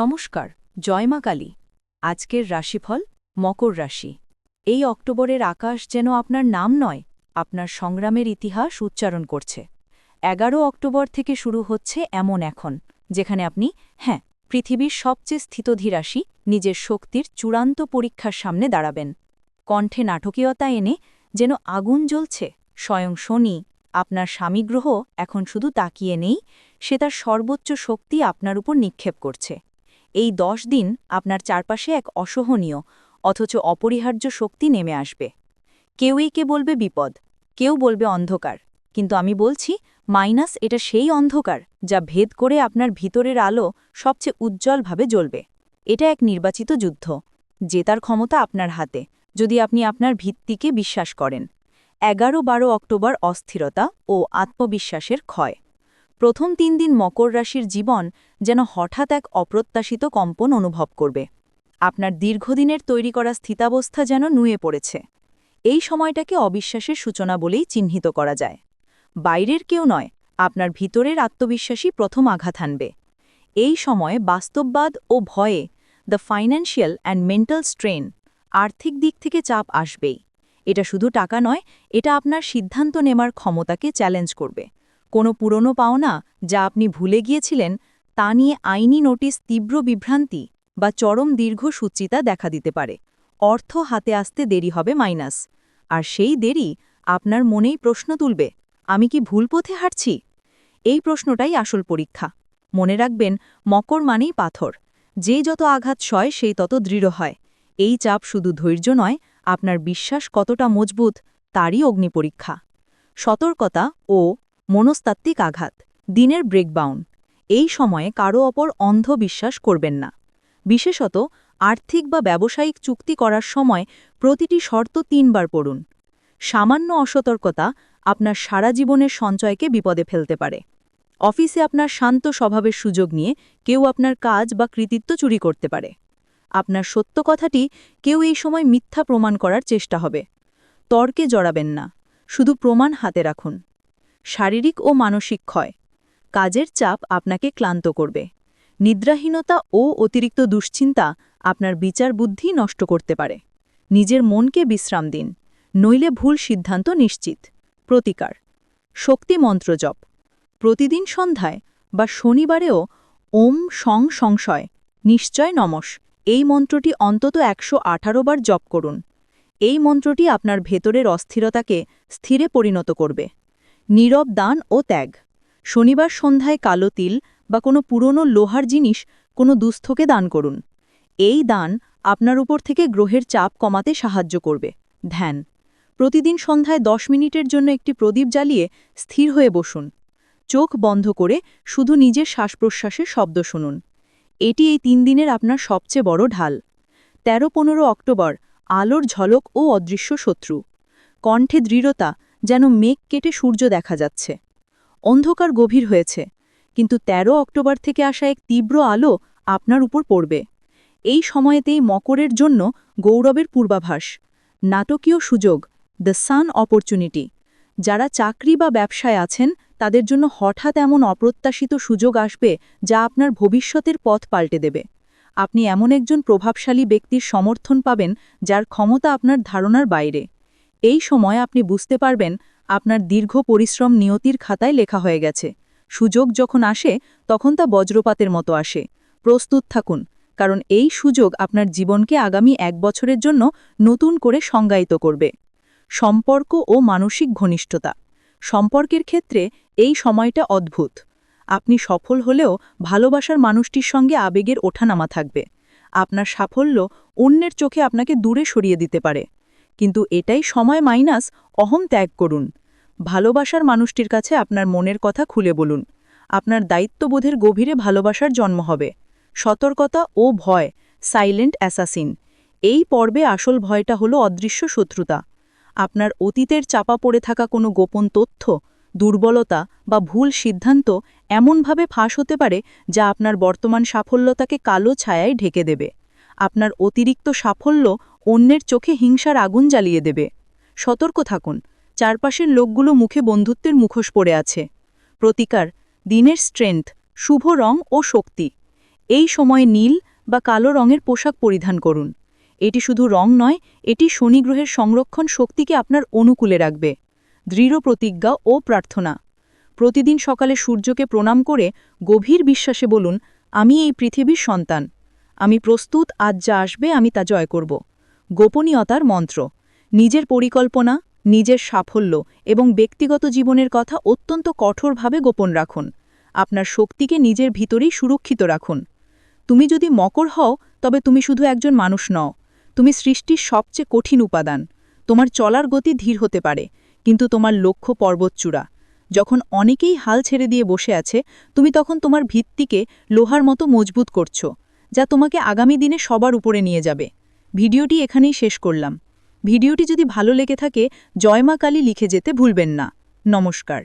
নমস্কার, জয় মা কালী। আজকের রাশিফল মকর রাশি। এই অক্টোবরের আকাশ যেন আপনার নাম নয়, আপনার সংগ্রামের ইতিহাস উচ্চারণ করছে। এগারো অক্টোবর থেকে শুরু হচ্ছে এমন এখন, যেখানে আপনি হ্যাঁ পৃথিবীর সবচেয়ে স্থিতধী রাশি, নিজের শক্তির চূড়ান্ত পরীক্ষার সামনে দাঁড়াবেন। কণ্ঠে নাটকীয়তা এনে যেন আগুন জ্বলছে, স্বয়ং শনি, আপনার স্বামীগ্রহ এখন শুধু তাকিয়ে নেই, সে তার সর্বোচ্চ শক্তি আপনার উপর নিক্ষেপ করছে। এই দশ দিন আপনার চারপাশে এক অসহনীয়, অথচ অপরিহার্য শক্তি নেমে আসবে। কেউই কে বলবে বিপদ, কেউ বলবে অন্ধকার, কিন্তু আমি বলছি মাইনাস এটা সেই অন্ধকার যা ভেদ করে আপনার ভিতরের আলো সবচেয়ে উজ্জ্বলভাবে জ্বলবে। এটা এক নির্বাচিত যুদ্ধ, জেতার ক্ষমতা আপনার হাতে, যদি আপনি আপনার ভিত্তিকে বিশ্বাস করেন। এগারো বারো অক্টোবর অস্থিরতা ও আত্মবিশ্বাসের ক্ষয়। প্রথম তিন দিন মকর রাশির জীবন যেন হঠাৎ এক অপ্রত্যাশিত কম্পন অনুভব করবে। আপনার দীর্ঘদিনের তৈরি করা স্থিতাবস্থা যেন নুয়ে পড়েছে। এই সময়টাকে অবিশ্বাসের সূচনা বলেই চিহ্নিত করা যায়। বাইরের কেউ নয়, আপনার ভিতরের আত্মবিশ্বাসী প্রথম আঘাত হানবে। এই সময়ে বাস্তববাদ ও ভয়ে the financial and mental strain আর্থিক দিক থেকে চাপ আসবেই। এটা শুধু টাকা নয়, এটা আপনার সিদ্ধান্ত নেমার ক্ষমতাকে চ্যালেঞ্জ করবে। কোনো পুরনো পাওনা যা আপনি ভুলে গিয়েছিলেন, তা নিয়ে আইনি নোটিশ তীব্র বিভ্রান্তি বা চরম দীর্ঘ সুচিতা দেখা দিতে পারে। অর্থ হাতে আসতে দেরি হবে মাইনাস। আর সেই দেরি আপনার মনেই প্রশ্ন তুলবে, আমি কি ভুল পথে হাঁটছি? এই প্রশ্নটাই আসল পরীক্ষা। মনে রাখবেন, মকর মানেই পাথর। যে যত আঘাত সয়, সেই তত দৃঢ় হয়। এই চাপ শুধু ধৈর্য নয়, আপনার বিশ্বাস কতটা মজবুত, তারই অগ্নিপরীক্ষা সতর্কতা ও মনস্তাত্ত্বিক আঘাত, দিনের ব্রেকবাউন এই সময়ে কারও অপর অন্ধ বিশ্বাস করবেন না। বিশেষত, আর্থিক বা ব্যবসায়িক চুক্তি করার সময় প্রতিটি শর্ত তিনবার পড়ুন। সামান্য অসতর্কতা আপনার সারা জীবনের সঞ্চয়কে বিপদে ফেলতে পারে। অফিসে আপনার শান্ত স্বভাবের সুযোগ নিয়ে কেউ আপনার কাজ বা কৃতিত্ব চুরি করতে পারে। আপনার সত্য কথাটি কেউ এই সময় মিথ্যা প্রমাণ করার চেষ্টা হবে। তর্কে জড়াবেন না। শুধু প্রমাণ হাতে রাখুন। শারীরিক ও মানসিক ক্ষয়। কাজের চাপ আপনাকে ক্লান্ত করবে। নিদ্রাহীনতা ও অতিরিক্ত দুশ্চিন্তা আপনার বিচার বুদ্ধি নষ্ট করতে পারে। নিজের মনকে বিশ্রাম দিন। নইলে ভুল সিদ্ধান্ত নিশ্চিত। প্রতিকার। শক্তি মন্ত্র জপ। প্রতিদিন সন্ধ্যায় বা শনিবারেও ওম সং সংশয়, নিশ্চয় নমস, এই মন্ত্রটি অন্তত একশো আঠারো বার জপ করুন। এই মন্ত্রটি আপনার ভেতরের অস্থিরতাকে স্থিরে পরিণত করবে। নীরব দান ও ত্যাগ। শনিবার সন্ধ্যায় কালো তিল বা কোনো পুরনো লোহার জিনিস কোনো দুস্থকে দান করুন। এই দান আপনার উপর থেকে গ্রহের চাপ কমাতে সাহায্য করবে। ধ্যান। প্রতিদিন সন্ধ্যায় দশ মিনিটের জন্য একটি প্রদীপ জ্বালিয়ে স্থির হয়ে বসুন। চোখ বন্ধ করে শুধু নিজের শ্বাস প্রশ্বাসের শব্দ শুনুন। এটি এই তিন দিনের আপনার সবচেয়ে বড় ঢাল। তেরো পনেরো অক্টোবর, আলোর ঝলক ও অদৃশ্য শত্রু। কণ্ঠে দৃঢ়তা যেন মেঘ কেটে সূর্য দেখা যাচ্ছে। অন্ধকার গভীর হয়েছে, কিন্তু ১৩ অক্টোবর থেকে আসা এক তীব্র আলো আপনার উপর পড়বে। এই সময়েতেই মকরের জন্য গৌরবের পূর্বাভাস, নাটকীয় সুযোগ, দ্য সান অপরচুনিটি। যারা চাকরি বা ব্যবসায় আছেন, তাদের জন্য হঠাৎ এমন অপ্রত্যাশিত সুযোগ আসবে যা আপনার ভবিষ্যতের পথ পাল্টে দেবে। আপনি এমন একজন প্রভাবশালী ব্যক্তির সমর্থন পাবেন যার ক্ষমতা আপনার ধারণার বাইরে। এই সময় আপনি বুঝতে পারবেন আপনার দীর্ঘ পরিশ্রম নিয়তির খাতায় লেখা হয়ে গেছে। সুযোগ যখন আসে, তখন তা বজ্রপাতের মতো আসে। প্রস্তুত থাকুন, কারণ এই সুযোগ আপনার জীবনকে আগামী এক বছরের জন্য নতুন করে সংজ্ঞায়িত করবে। সম্পর্ক ও মানসিক ঘনিষ্ঠতা। সম্পর্কের ক্ষেত্রে এই সময়টা অদ্ভুত। আপনি সফল হলেও ভালোবাসার মানুষটির সঙ্গে আবেগের ওঠানামা থাকবে। আপনার সাফল্য অন্যের চোখে আপনাকে দূরে সরিয়ে দিতে পারে। কিন্তু এটাই সময় মাইনাস অহম ত্যাগ করুন। ভালোবাসার মানুষটির কাছে আপনার মনের কথা খুলে বলুন। আপনার দায়িত্ববোধের গভীরে ভালোবাসার জন্ম হবে। সতর্কতা ও ভয় সাইলেন্ট অ্যাসাসিন এই পর্বে আসল ভয়টা হলো অদৃশ্য শত্রুতা। আপনার অতীতের চাপা পড়ে থাকা কোনো গোপন তথ্য, দুর্বলতা বা ভুল সিদ্ধান্ত এমনভাবে ফাঁস হতে পারে যা আপনার বর্তমান সাফল্যতাকে কালো ছায়ায় ঢেকে দেবে। আপনার অতিরিক্ত সাফল্য অন্যের চোখে হিংসার আগুন জ্বালিয়ে দেবে। সতর্ক থাকুন, চারপাশের লোকগুলো মুখে বন্ধুত্বের মুখোশ পড়ে আছে। প্রতিকার, দিনের স্ট্রেংথ, শুভ রং ও শক্তি। এই সময় নীল বা কালো রঙের পোশাক পরিধান করুন। এটি শুধু রং নয়, এটি শনি গ্রহের সংরক্ষণ শক্তিকে আপনার অনুকূলে রাখবে। দৃঢ় প্রতিজ্ঞা ও প্রার্থনা। প্রতিদিন সকালে সূর্যকে প্রণাম করে গভীর বিশ্বাসে বলুন, আমি এই পৃথিবীর সন্তান। আমি প্রস্তুত, আজ যা আসবে আমি তা জয় করব। গোপনীয়তার মন্ত্র। নিজের পরিকল্পনা, নিজের সাফল্য এবং ব্যক্তিগত জীবনের কথা অত্যন্ত কঠোরভাবে গোপন রাখুন। আপনার শক্তিকে নিজের ভিতরেই সুরক্ষিত রাখুন। তুমি যদি মকর হও, তবে তুমি শুধু একজন মানুষ নও। তুমি সৃষ্টির সবচেয়ে কঠিন উপাদান। তোমার চলার গতি ধীর হতে পারে, কিন্তু তোমার লক্ষ্য পর্বতচূড়া। যখন অনেকেই হাল ছেড়ে দিয়ে বসে আছে, তুমি তখন তোমার ভিত্তিকে লোহার মতো মজবুত করছ, যা তোমাকে আগামী দিনে সবার উপরে নিয়ে যাবে। ভিডিওটি এখানেই শেষ করলাম। ভিডিওটি যদি ভালো লেগে থাকে জয়মা কালী লিখে যেতে ভুলবেন না। নমস্কার।